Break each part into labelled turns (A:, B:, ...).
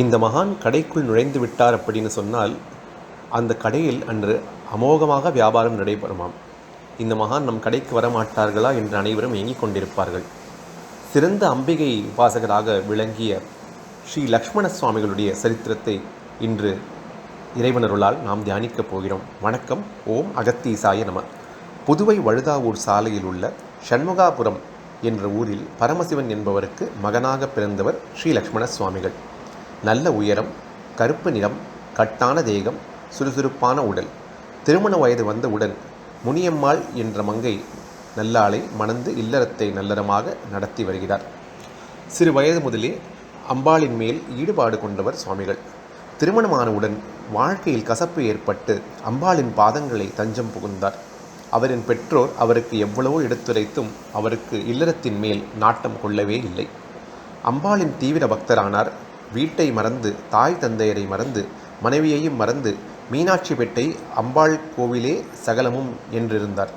A: இந்த மகான் கடைக்குள் நுழைந்து விட்டார் அப்படின்னு சொன்னால் அந்த கடையில் அன்று அமோகமாக வியாபாரம் நடைபெறுமாம். இந்த மகான் நம் கடைக்கு வரமாட்டார்களா என்று அனைவரும் ஏங்கிக் கொண்டிருப்பார்கள். சிறந்த அம்பிகை உபாசகராக விளங்கிய ஸ்ரீ லக்ஷ்மண சுவாமிகளுடைய சரித்திரத்தை இன்று இறைவனருளால் நாம் தியானிக்கப் போகிறோம். வணக்கம். ஓம் அகத்தீசாய நம. புதுவை வழுதாவூர் சாலையில் உள்ள சண்முகாபுரம் என்ற ஊரில் பரமசிவன் என்பவருக்கு மகனாக பிறந்தவர் ஸ்ரீ லக்ஷ்மண சுவாமிகள் நல்ல உயரம் கருப்பு நிறம் கட்டான தேகம் சுறுசுறுப்பான உடல். திருமண வயது வந்தவுடன் முனியம்மாள் என்ற மங்கை நல்லாளை மணந்து இல்லறத்தை நல்லறமாக நடத்தி வருகிறார். சிறு வயது முதலே அம்பாளின் மேல் ஈடுபாடு கொண்டவர் சுவாமிகள். திருமணமானவுடன் வாழ்க்கையில் கசப்பு ஏற்பட்டு அம்பாளின் பாதங்களை தஞ்சம் புகுந்தார். அவரின் பெற்றோர் அவருக்கு எவ்வளவோ எடுத்துரைத்தும் அவருக்கு இல்லறத்தின் மேல் நாட்டம் கொள்ளவே இல்லை. அம்பாளின் தீவிர பக்தரானார் வீட்டை மறந்து தாய் தந்தையரை மறந்து மனைவியையும் மறந்து மீனாட்சிப்பேட்டை அம்பாள் கோவிலே சகலமும் என்றிருந்தார்.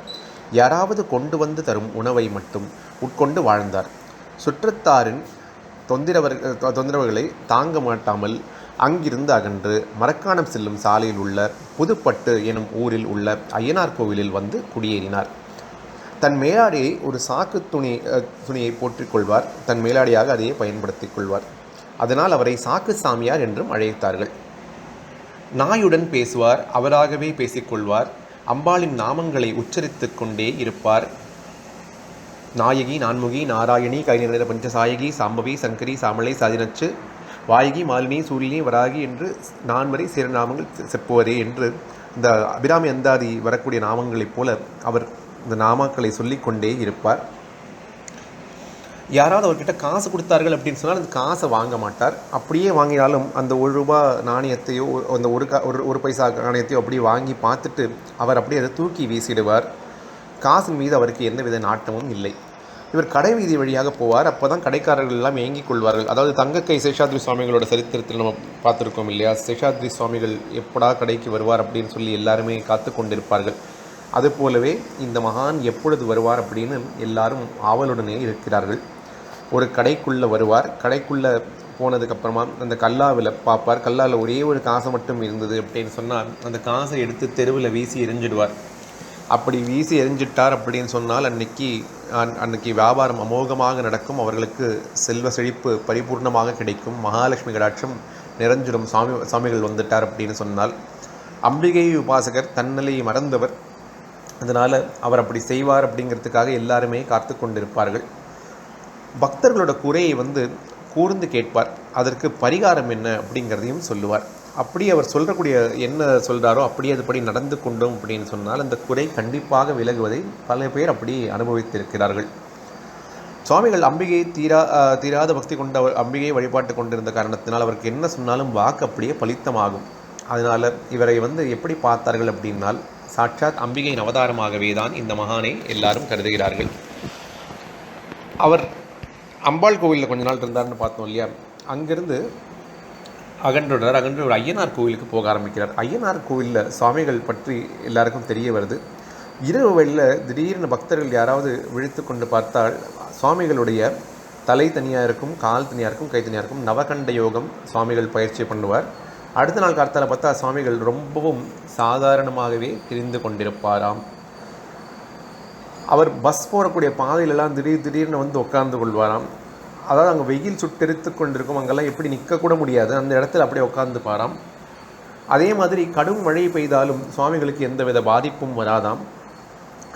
A: யாராவது கொண்டு வந்து தரும் உணவை மட்டும் உட்கொண்டு வாழ்ந்தார். சுற்றத்தாரின் தொந்திரவர் தொந்தரவுகளை தாங்க மாட்டாமல் அங்கிருந்து அகன்று மரக்காணம் செல்லும் சாலையில் உள்ள புதுப்பட்டு எனும் ஊரில் உள்ள ஐயனார் கோவிலில் வந்து குடியேறினார். தன் மேலாடையை ஒரு சாக்கு துணி துணியை போற்றிக்கொள்வார். தன் மேலாடையாக அதையே பயன்படுத்திக் கொள்வார். அதனால் அவரை சாக்கு சாமியார் என்றும் அழைத்தார்கள். நாயுடன் பேசுவார் அவராகவே பேசிக்கொள்வார் அம்பாளின் நாமங்களை உச்சரித்து கொண்டே இருப்பார். நாயகி நான்முகி நாராயணி கைநிற பஞ்சசாயகி சாம்பவி சங்கரி சாமலை சாதினச்சு வாயகி மாலினி சூரியனி வராகி என்று நான்வரை சிறு நாமங்கள் செப்புவரே என்று இந்த அபிராமி அந்தாதி வரக்கூடிய நாமங்களைப் போல அவர் இந்த நாமாக்களை சொல்லிக்கொண்டே இருப்பார். யாராவது அவர்கிட்ட காசு கொடுத்தார்கள் அப்படின்னு சொன்னால் அந்த காசை வாங்க மாட்டார். அப்படியே வாங்கினாலும் அந்த ஒரு ரூபா நாணயத்தையோ அந்த ஒரு கா ஒரு ஒரு பைசா நாணயத்தையோ அப்படியே வாங்கி பார்த்துட்டு அவர் அப்படியே அதை தூக்கி வீசிடுவார். காசின் மீது அவருக்கு எந்தவித நாட்டமும் இல்லை. இவர் கடை வீதி வழியாக போவார். அப்போ தான் கடைக்காரர்கள் எல்லாம் ஏங்கிக் கொள்வார்கள். அதாவது தங்கக்கை சேஷாத்ரி சுவாமிகளோட சரித்திரத்தில் நம்ம பார்த்துருக்கோம் இல்லையா? சேஷாத்ரி சுவாமிகள் எப்படா கடைக்கு வருவார் அப்படின்னு சொல்லி எல்லாருமே காத்து கொண்டிருப்பார்கள். அதுபோலவே இந்த மகான் எப்பொழுது வருவார் அப்படின்னு எல்லாரும் ஆவலுடனே இருக்கிறார்கள். ஒரு கடைக்குள்ளே வருவார். கடைக்குள்ளே போனதுக்கப்புறமா அந்த கல்லாவில் பார்ப்பார். கல்லாவில் ஒரே ஒரு காசை மட்டும் இருந்தது அப்படின்னு சொன்னால் அந்த காசை எடுத்து தெருவில் வீசி எரிஞ்சிடுவார் அப்படி வீசி எரிஞ்சிட்டார் அப்படின்னு சொன்னால் அன்னைக்கு அன்னைக்கு வியாபாரம் அமோகமாக நடக்கும். அவர்களுக்கு செல்வ செழிப்பு பரிபூர்ணமாக கிடைக்கும். மகாலட்சுமி கடாட்சம் நிறைஞ்சிடும். சாமி சாமிகள் வந்துட்டார் அப்படின்னு சொன்னால் அம்பிகை உபாசகர் தன்னலையை மறந்தவர். அதனால் அவர் அப்படி செய்வார் அப்படிங்கிறதுக்காக எல்லாருமே காத்து கொண்டிருப்பார்கள் பக்தர்களோட குறையை வந்து கூர்ந்து கேட்பார். அதற்கு பரிகாரம் என்ன அப்படிங்கிறதையும் சொல்லுவார். அப்படி அவர் சொல்லக்கூடிய என்ன சொல்கிறாரோ அப்படியே அதுபடி நடந்து கொண்டோம் அப்படின்னு சொன்னால் அந்த குறை கண்டிப்பாக விலகுவதை பல பேர் அப்படி அனுபவித்திருக்கிறார்கள். சுவாமிகள் அம்பிகை தீரா தீராத பக்தி கொண்ட அவர் வழிபாட்டு கொண்டிருந்த காரணத்தினால் அவருக்கு என்ன சொன்னாலும் வாக்கு அப்படியே பலித்தமாகும். அதனால் இவரை வந்து எப்படி பார்த்தார்கள் அப்படின்னால் சாட்சாத் அம்பிகையின் அவதாரமாகவே தான் இந்த மகானை எல்லாரும் கருதுகிறார்கள். அவர் அம்பாள் கோவிலில் கொஞ்ச நாள் இருந்தார்னு பார்த்தோம் இல்லையா? அங்கிருந்து அகன்றுடர் அகன்று ஒரு ஐயனார் கோவிலுக்கு போக ஆரம்பிக்கிறார். ஐயனார் கோவிலில் சுவாமிகள் பற்றி எல்லாருக்கும் தெரிய வருது. இரவு வழியில் திடீர்னு பக்தர்கள் யாராவது விழித்து கொண்டு பார்த்தால் சுவாமிகளுடைய தலை தனியாக இருக்கும் கால் தனியாக இருக்கும் கை தனியாக இருக்கும் நவகண்ட யோகம் சுவாமிகள் பயிற்சி பண்ணுவார். அடுத்த நாள் காலத்தில் பார்த்தா சுவாமிகள் ரொம்பவும் சாதாரணமாகவே திரிந்து கொண்டிருப்பாராம். அவர் பஸ் போகக்கூடிய பாதையிலலாம் திடீர் திடீர்னு வந்து உட்கார்ந்து கொள்வாராம். அதாவது அங்கே வெயில் சுட்டெரித்து கொண்டிருக்கும் அங்கெல்லாம் எப்படி நிற்கக்கூட முடியாது. அந்த இடத்துல அப்படியே உட்கார்ந்து பாராம். அதே மாதிரி கடும் மழை பெய்தாலும் சுவாமிகளுக்கு எந்தவித பாதிப்பும் வராதாம்.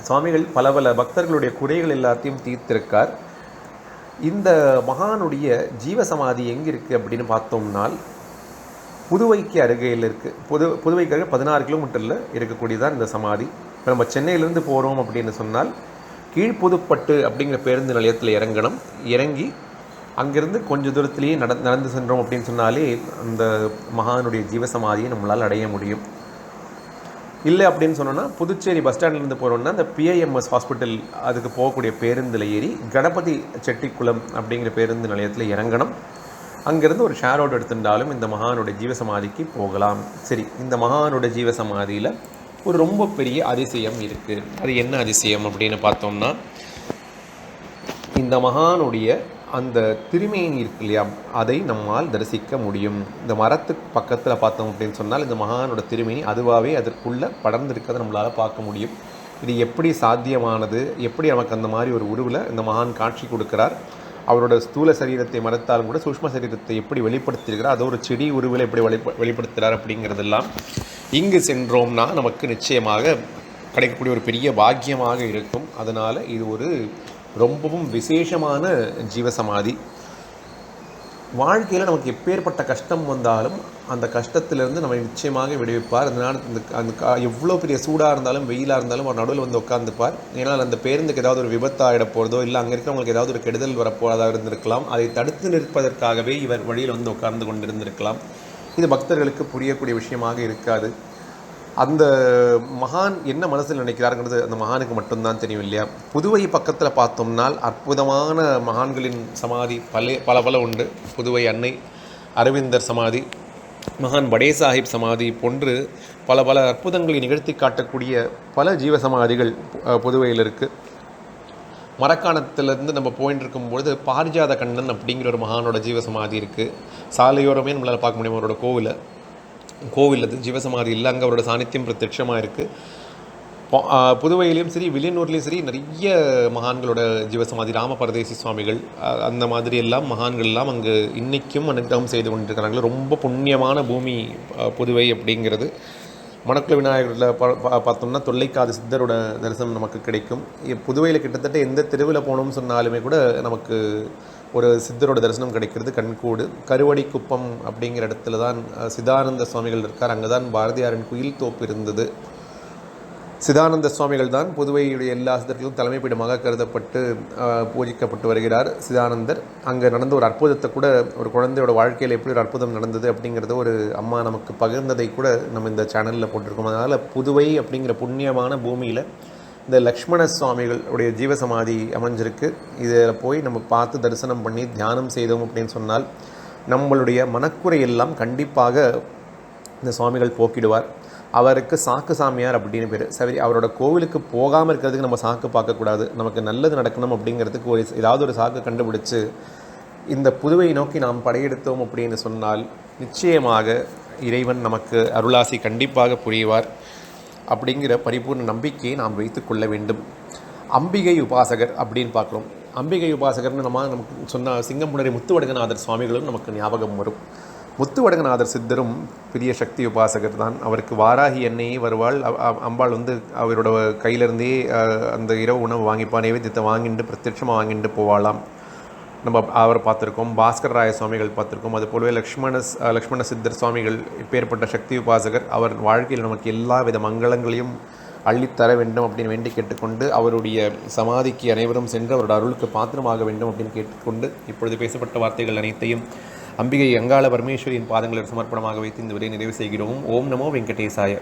A: சுவாமிகள் பல பல பக்தர்களுடைய குறைகள் எல்லாத்தையும் தீர்த்திருக்கார். இந்த மகானுடைய ஜீவசமாதி எங்கே இருக்குது அப்படின்னு பார்த்தோம்னால் புதுவைக்கு அருகையில் இருக்குது புது புதுவைக்கு அருகே பதினாறு கிலோமீட்டரில் இருக்கக்கூடியதான் இந்த சமாதி. இப்போ நம்ம சென்னையிலேருந்து போகிறோம் அப்படின்னு சொன்னால் கீழ்ப்புதுப்பட்டு அப்படிங்கிற பேருந்து நிலையத்தில் இறங்கணும். இறங்கி அங்கேருந்து கொஞ்ச தூரத்திலேயே நட நடந்து சென்றோம் அப்படின்னு சொன்னாலே அந்த மகானுடைய ஜீவசமாதியை நம்மளால் அடைய முடியும். இல்லை அப்படின்னு சொன்னோன்னா புதுச்சேரி பஸ் ஸ்டாண்ட்லேருந்து போகிறோம்னா அந்த பிஐஎம்எஸ் ஹாஸ்பிட்டல் அதுக்கு போகக்கூடிய பேருந்தில் ஏறி கணபதி செட்டிக்குளம் அப்படிங்கிற பேருந்து நிலையத்தில் இறங்கணும். அங்கேருந்து ஒரு ஷேர் ஆட்டோ எடுத்துட்டாலும் இந்த மகானுடைய ஜீவசமாதிக்கு போகலாம். சரி இந்த மகானுடைய ஜீவசமாதியில் ஒரு ரொம்ப பெரிய அதிசயம் இருக்குது அது என்ன அதிசயம் அப்படின்னு பார்த்தோம்னா இந்த மகானுடைய அந்த திருமேனி இருக்கு இல்லையா அதை நம்மால் தரிசிக்க முடியும். இந்த மரத்துக்கு பக்கத்தில் பார்த்தோம் அப்படின்னு சொன்னால் இந்த மகானோட திருமேனி அதுவாகவே அதற்குள்ளே படர்ந்து இருக்கிறத நம்மளால் பார்க்க முடியும். இது எப்படி சாத்தியமானது? எப்படி நமக்கு அந்த மாதிரி ஒரு உருவில் இந்த மகான் காட்சி கொடுக்கிறார்? அவரோட ஸ்தூல சரீரத்தை மறைத்தாலும் கூட சூஷ்ம சரீரத்தை எப்படி வெளிப்படுத்தியிருக்கிறார் அது ஒரு செடி உருவில் எப்படி வெளிப்ப வெளிப்படுத்துகிறார் அப்படிங்கிறதெல்லாம் இங்கு சென்றோம்னா நமக்கு நிச்சயமாக கிடைக்கக்கூடிய ஒரு பெரிய பாக்கியமாக இருக்கும். அதனால் இது ஒரு ரொம்பவும் விசேஷமான ஜீவசமாதி. வாழ்க்கையில் நமக்கு எப்பேற்பட்ட கஷ்டம் வந்தாலும் அந்த கஷ்டத்திலிருந்து நம்ம நிச்சயமாக விடுவிப்பார். அதனால் இந்த அந்த எவ்வளோ பெரிய சூடாக இருந்தாலும் வெயிலாக இருந்தாலும் அவர் நடுவில் வந்து உட்காந்துப்பார் ஏன்னால் அந்த பேருந்துக்கு ஏதாவது ஒரு விபத்து ஆகிட போகிறதோ இல்லை அங்கே இருக்கிறவங்களுக்கு ஏதாவது ஒரு கெடுதல் வரப்போகிறதாக இருந்திருக்கலாம். அதை தடுத்து நிற்பதற்காகவே இவர் வழியில் வந்து உட்கார்ந்து கொண்டிருந்திருக்கலாம். இது பக்தர்களுக்கு புரியக்கூடிய விஷயமாக இருக்காது. அந்த மகான் என்ன மனசில் நினைக்கிறாருங்கிறது அந்த மகானுக்கு மட்டும்தான் தெரியும் இல்லையா? புதுவை பக்கத்தில் பார்த்தோம்னால் அற்புதமான மகான்களின் சமாதி பல பல பல உண்டு. புதுவை அன்னை அரவிந்தர் சமாதி மகான் படே சாஹிப் சமாதி போன்று பல பல அற்புதங்களை நிகழ்த்தி காட்டக்கூடிய பல ஜீவ சமாதிகள் புதுவையில் இருக்குது மரக்காணத்துலேருந்து நம்ம போயின்னு இருக்கும்பொழுது பாரிஜாத கண்ணன் அப்படிங்கிற ஒரு மகானோட ஜீவசமாதி இருக்குது சாலையோரமே நம்மளால் பார்க்க முடியும் அவரோட கோவிலை. கோவில் அது ஜீவசமாதி இல்லை அங்கே அவரோட சாநித்தியம் பிரத்யட்சமாக இருக்குது புதுவையிலையும் சரி வில்லியனூர்லேயும் சரி நிறைய மகான்களோட ஜீவசமாதி ராம பரதேசி சுவாமிகள் அந்த மாதிரி எல்லாம் மகான்கள் எல்லாம் அங்கு அனுகிரகம் செய்து கொண்டிருக்கிறாங்க ரொம்ப புண்ணியமான பூமி புதுவை அப்படிங்கிறது. மணக்குள விநாயகரில் ப பா- பார்த்தோம்னா தொல்லைக்காது சித்தரோட தரிசனம் நமக்கு கிடைக்கும். புதுவையில் கிட்டத்தட்ட எந்த தெருவில் போகணும்னு சொன்னாலுமே கூட நமக்கு ஒரு சித்தரோட தரிசனம் கிடைக்கிறது கண்கூடு. கருவடி குப்பம் அப்படிங்கிற இடத்துல தான் சிதானந்த சுவாமிகள் இருக்கார். அங்கே தான் பாரதியாரின் குயில் தோப்பு இருந்தது. சிதானந்த சுவாமிகள் தான் புதுவையுடைய எல்லா சித்தர்களும் தலைமைப்பீடமாக கருதப்பட்டு பூஜிக்கப்பட்டு வருகிறார் சிதானந்தர். அங்கே நடந்த ஒரு அற்புதத்தை கூட ஒரு குழந்தையோட வாழ்க்கையில் எப்படி ஒரு அற்புதம் நடந்தது அப்படிங்கிறத ஒரு அம்மா நமக்கு பகிர்ந்ததை கூட நம்ம இந்த சேனலில் போட்டிருக்கோம். அதனால் புதுவை அப்படிங்கிற புண்ணியமான பூமியில் இந்த லக்ஷ்மண சுவாமிகளுடைய ஜீவசமாதி அமைஞ்சிருக்கு. இதில் போய் நம்ம பார்த்து தரிசனம் பண்ணி தியானம் செய்தோம் அப்படின்னு சொன்னால் நம்மளுடைய மனக்குறை எல்லாம் கண்டிப்பாக இந்த சுவாமிகள் போக்கிடுவார். அவருக்கு சாக்கு சாமியார் அப்படின்னு பேர். சரி அவரோட கோவிலுக்கு போகாமல் இருக்கிறதுக்கு நம்ம சாக்கு பார்க்கக்கூடாது நமக்கு நல்லது நடக்கணும் அப்படிங்கிறதுக்கு ஒரு ஏதாவது ஒரு சாக்கு கண்டுபிடிச்சு இந்த புதுவை நோக்கி நாம் படையெடுத்தோம் அப்படின்னு சொன்னால் நிச்சயமாக இறைவன் நமக்கு அருளாசி கண்டிப்பாக புரிவார். அப்படிங்கிற பரிபூர்ண நம்பிக்கையை நாம் வைத்து கொள்ள வேண்டும். அம்பிகை உபாசகர் அப்படின்னு பார்க்குறோம். அம்பிகை உபாசகர்னு நம்ம நமக்கு சொன்ன சிங்கம்புணரி முத்துவடகநாதர் சுவாமிகளும் நமக்கு ஞாபகம் வரும். முத்துவடகநாதர் சித்தரும் பெரிய சக்தி உபாசகர் தான். அவருக்கு வாராகி எண்ணெயே வருவாள். அம்பாள் வந்து அவரோட கையிலேருந்தே அந்த இரவு உணவு வாங்கிப்பா நைவேத்தியத்தை வாங்கிட்டு பிரத்யட்சமாக வாங்கிட்டு போவாளாம். நம்ம அவரை பார்த்துருக்கோம் பாஸ்கர் ராய சுவாமிகள் பார்த்துருக்கோம் அது போலவே லக்ஷ்மண லக்ஷ்மண சித்தர் சுவாமிகள் பேர்பட்ட சக்தி உபாசகர் அவர் வாழ்க்கையில் நமக்கு எல்லா வித மங்களங்களையும் அள்ளித்தர வேண்டும் அப்படின்னு வேண்டி கேட்டுக்கொண்டு அவருடைய சமாதிக்கு அனைவரும் சென்று அவரோட அருளுக்கு பாத்திரமாக வேண்டும் அப்படின்னு கேட்டுக்கொண்டு இப்பொழுது பேசப்பட்ட வார்த்தைகள் அனைத்தையும் அம்பிகை அங்காள பரமேஸ்வரியின் பாதங்களில் சமர்ப்பணமாக வைத்து இந்த விடையை நிறைவு செய்கிறோம். ஓம் நமோ வெங்கடேசாய.